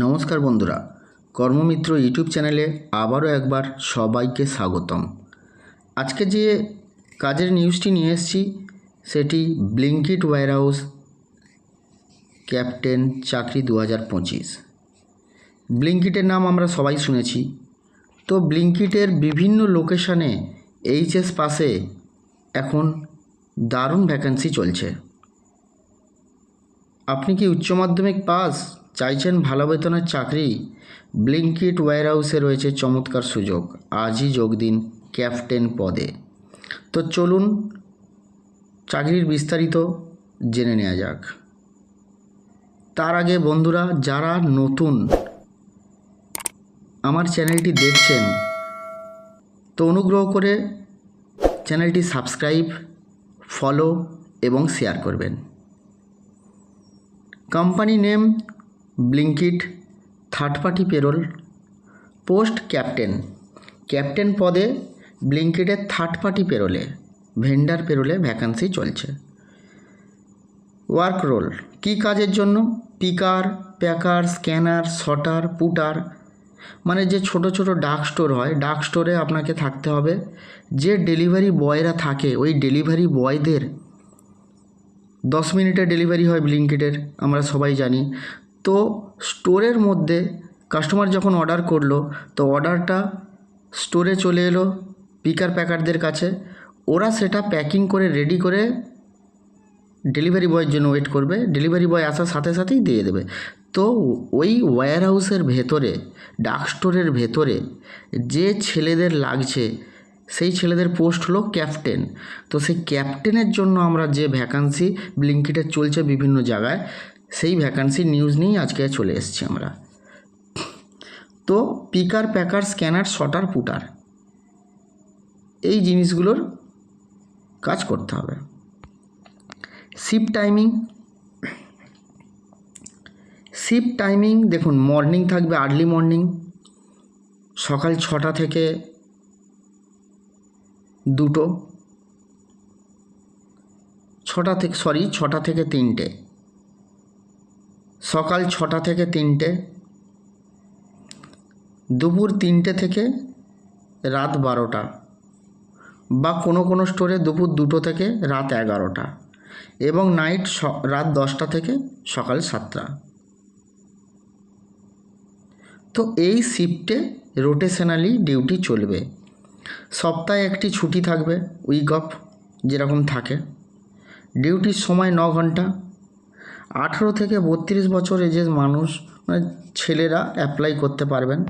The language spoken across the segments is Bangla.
নমস্কার বন্ধুরা, কর্মমিত্র ইউটিউব চ্যানেলে আবারও একবার সবাইকে স্বাগতম। আজকে যে কাজের নিউজটি নিয়ে এসেছি, সেটি ব্লিঙ্কিট ওয়্যারহাউস ক্যাপ্টেন চাকরি দু হাজার পঁচিশ। ব্লিঙ্কিটের নাম আমরা সবাই শুনেছি। তো ব্লিঙ্কিটের বিভিন্ন লোকেশানে এইচএস পাশে এখন দারুণ ভ্যাকেন্সি চলছে। আপনি কি উচ্চ মাধ্যমিক পাস চাইছেন ভালো বেতনের চাকরি। ব্লিঙ্কিট ওয়্যারহাউসে রয়েছে চমৎকার সুযোগ। আজই যোগ দিন ক্যাপ্টেন পদে। তো চলুন চাকরির বিস্তারিত জেনে নেওয়া যাক। তার আগে বন্ধুরা, যারা নতুন আমার চ্যানেলটি দেখছেন, তো অনুগ্রহ করে চ্যানেলটি সাবস্ক্রাইব, ফলো এবং শেয়ার করবেন। Company name Blinkit, third party payroll, post captain. Captain পদে ব্লিঙ্কিটের থার্ড পার্টি পেরোলে, ভেন্ডার পেরোলে ভ্যাকান্সি চলছে। ওয়ার্ক রোল, কী কাজের জন্য? Picker packer, scanner, sorter, putter মানে যে ছোট ছোট ডার্ক স্টোর হয় ডার্ক স্টোরে আপনাকে থাকতে হবে। যে ডেলিভারি বয়রা থাকে, ওই ডেলিভারি বয়দের দশ মিনিটে ডেলিভারি হয় ব্লিঙ্কিটের, আমরা সবাই জানি। তো স্টোরের মধ্যে কাস্টমার যখন অর্ডার করল, তো অর্ডারটা স্টোরে চলে এলো পিকার প্যাকারদের কাছে। ওরা সেটা প্যাকিং করে, রেডি করে ডেলিভারি বয়ের জন্য ওয়েট করবে। ডেলিভারি বয় আসার সাথে সাথেই দিয়ে দেবে। তো ওই ওয়্যার হাউসের ভেতরে, ডাক স্টোরের ভেতরে যে ছেলেদের লাগছে, সেই ছেলেদের পোস্ট হলো ক্যাপ্টেন। তো সেই ক্যাপ্টেনের জন্য আমরা যে ভ্যাকান্সি, ব্লিঙ্কিটে চলছে বিভিন্ন জায়গায় সেই ভ্যাকান্সি নিউজ নিয়েই আজকে চলে এসেছি আমরা। তো picker packer scanner sorter putter, এই জিনিসগুলোর কাজ করতে হবে। শিফট টাইমিং শিফট টাইমিং দেখুন মর্নিং থাকবে আর্লি মর্নিং সকাল ছটা থেকে দুটো, ছটা থেকে সরি ছটা থেকে তিনটে। সকাল ছটা থেকে তিনটে, দুপুর তিনটে থেকে রাত বারোটা বা কোনো কোনো স্টোরে দুপুর দুটো থেকে রাত এগারোটা এবং নাইট রাত দশটা থেকে সকাল সাতটা। তো এই শিফটে রোটেশনালি ডিউটি চলবে। সপ্তাহে একটি ছুটি থাকবে, উইক অফ, যেরকম থাকে। ডিউটির সময় ন ঘণ্টা আঠেরো থেকে বত্রিশ বছর এজের মানুষ মানে ছেলেরা অ্যাপ্লাই করতে পারবেন।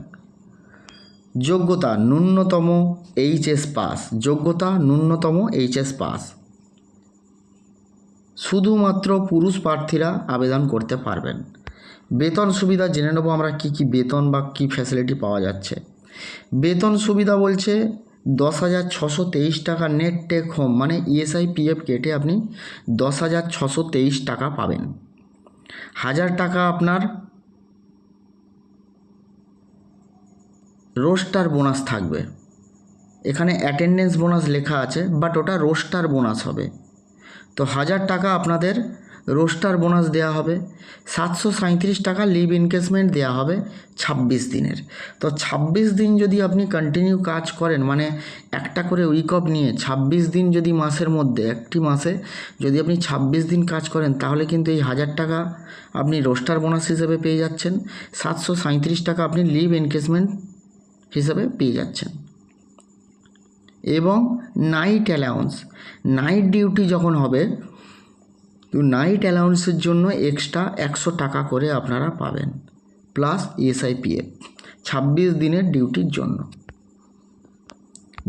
যোগ্যতা, ন্যূনতম এইচএস পাস যোগ্যতা, ন্যূনতম এইচএস পাস শুধুমাত্র পুরুষ প্রার্থীরা আবেদন করতে পারবেন। বেতন সুবিধা জেনে নেব আমরা কী কী বেতন বা কী ফ্যাসিলিটি পাওয়া যাচ্ছে। বেতন সুবিধা বলছে দশ হাজার ছশো তেইশ টাকা নেট টেক হোম মানে ইএসআই পিএফ কেটে আপনি দশ হাজার ছশো তেইশ টাকা পাবেন। হাজার টাকা আপনার রোস্টার বোনাস থাকবে। এখানে অ্যাটেন্ডেন্স বোনাস লেখা আছে, বাট ওটা রোস্টার বোনাস হবে। তো হাজার টাকা আপনাদের রোস্টার বোনাস দেওয়া হবে। সাতশো সাঁত্রিশ টাকা লিভ ইনকেসমেন্ট দেওয়া হবে ছাব্বিশ দিনের। তো ছাব্বিশ দিন যদি আপনি কন্টিনিউ কাজ করেন মানে একটা করে উইক অফ নিয়ে ছাব্বিশ দিন যদি মাসের মধ্যে, একটি মাসে যদি আপনি ছাব্বিশ দিন কাজ করেন, তাহলে কিন্তু এই হাজার টাকা আপনি রোস্টার বোনাস হিসেবে পেয়ে যাচ্ছেন। সাতশো সাঁত্রিশ টাকা আপনি লিভ এনকেসমেন্ট হিসেবে পেয়ে যাচ্ছেন। এবং নাইট অ্যালাউন্স, নাইট ডিউটি যখন হবে তো নাইট অ্যালাউন্সের জন্য এক্সট্রা একশো টাকা করে আপনারা পাবেন প্লাস এসআইপিএফ ছাব্বিশ দিনের ডিউটির জন্য।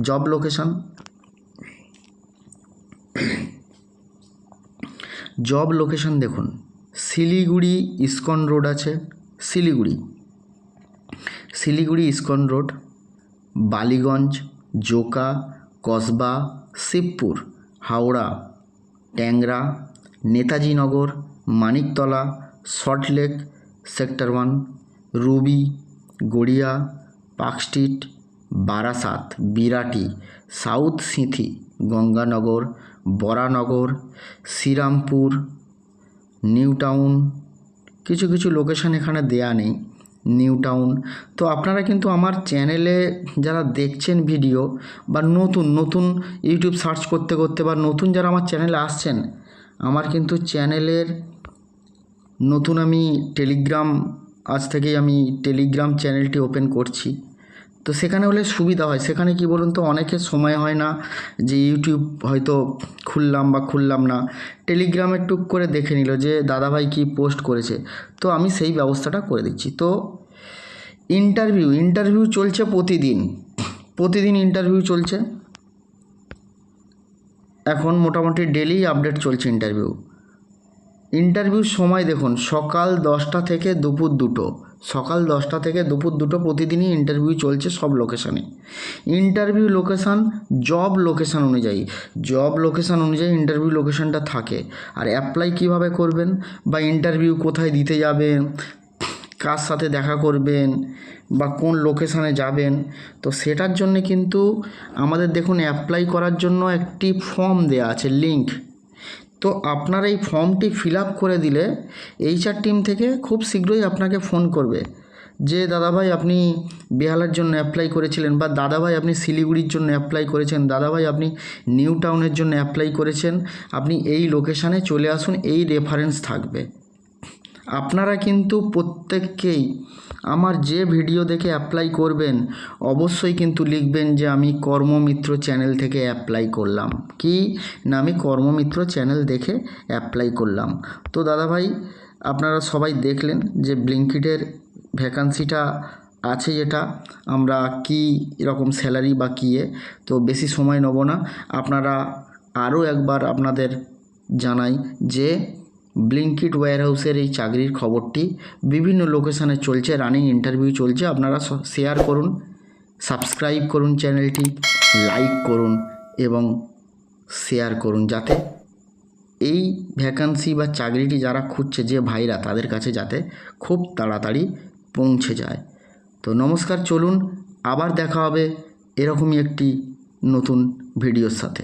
জব লোকেশন জব লোকেশন দেখুন, শিলিগুড়ি ইস্কন রোড আছে, Siliguri. Siliguri ISKCON road, Ballygunge, Joka, Kasba, Shibpur, Howrah, Tangra Netaji Nagar, Maniktala Salt Lake sector one, Ruby, Garia, park street, Barasat, Birati, south Sinthi, Ganganagar, Baranagar, Srirampur, new town. কিছু কিছু লোকেশন এখানে দেয়া নেই, নিউ টাউন। তো আপনারা কিন্তু আমার চ্যানেলে যারা দেখছেন ভিডিও বা নতুন নতুন ইউটিউব সার্চ করতে করতে বা নতুন যারা আমার চ্যানেলে আসছেন আমার কিন্তু চ্যানেলের নতুন আমি টেলিগ্রাম, আজ থেকেই আমি টেলিগ্রাম চ্যানেলটি ওপেন করছি। তো সেখানে হলে সুবিধা হয়। সেখানে কি বলুন তো, অনেকের সময় হয় না যে ইউটিউব হয়তো খুললাম বা খুললাম না। টেলিগ্রামে টুক করে দেখে নিল যে, দাদাভাই কি পোস্ট করেছে? তো আমি সেই ব্যবস্থাটা করে দিচ্ছি। তো ইন্টারভিউ ইন্টারভিউ চলছে প্রতিদিন। প্রতিদিন ইন্টারভিউ চলছে। এখন মোটামুটি ডেলি আপডেট চলছে ইন্টারভিউ ইন্টারভিউর সময় দেখুন, সকাল দশটা থেকে দুপুর দুটো। সকাল দশটা থেকে দুপুর দুটো প্রতিদিনই ইন্টারভিউ চলছে সব লোকেশানে ইন্টারভিউ লোকেশান জব লোকেশান অনুযায়ী। জব লোকেশান অনুযায়ী ইন্টারভিউ লোকেশানটা থাকে। আর অ্যাপ্লাই কীভাবে করবেন? বা ইন্টারভিউ কোথায় দিতে যাবেন? কার সাথে দেখা করবেন বা কোন লোকেশানে যাবেন, তো সেটার জন্য কিন্তু আমাদের দেখুন অ্যাপ্লাই করার জন্য একটি ফর্ম দেওয়া আছে লিঙ্ক তো আপনার এই ফর্মটি ফিল আপ করে দিলে এইচআর টিম থেকে খুব শীঘ্রই আপনাকে ফোন করবে যে, দাদাভাই, আপনি বেহালার জন্য অ্যাপ্লাই করেছিলেন বা দাদাভাই, আপনি শিলিগুড়ির জন্য অ্যাপ্লাই করেছেন, দাদাভাই, আপনি নিউ টাউনের জন্য অ্যাপ্লাই করেছেন, আপনি এই লোকেশানে চলে আসুন, এই রেফারেন্স থাকবে। আপনারা কিন্তু প্রত্যেককেই আমার যে ভিডিও দেখে অ্যাপ্লাই করবেন, অবশ্যই কিন্তু লিখবেন যে আমি কর্মমিত্র চ্যানেল থেকে অ্যাপ্লাই করলাম। কি? না, আমি কর্মমিত্র চ্যানেল দেখে অ্যাপ্লাই করলাম। তো দাদাভাই, আপনারা সবাই দেখলেন যে ব্লিঙ্কিটের ভ্যাকান্সিটা আছে যেটা আমরা কি এরকম স্যালারি বা কিয়ে, তো বেশি সময় নেব না। আপনারা আরও একবার আপনাদের জানাই যে ব্লিঙ্কিট ওয়্যারহাউসের এই চাকরির খবরটি বিভিন্ন লোকেশানে চলছে রানিং ইন্টারভিউ চলছে, আপনারা শেয়ার করুন সাবস্ক্রাইব করুন চ্যানেলটি লাইক করুন এবং শেয়ার করুন যাতে এই ভ্যাকান্সি বা চাকরিটি যারা খুঁজছে, যে ভাইরা তাদের কাছে যাতে খুব তাড়াতাড়ি পৌঁছে যায়। তো নমস্কার, চলুন আবার দেখা হবে এরকমই একটি নতুন ভিডিওর সাথে।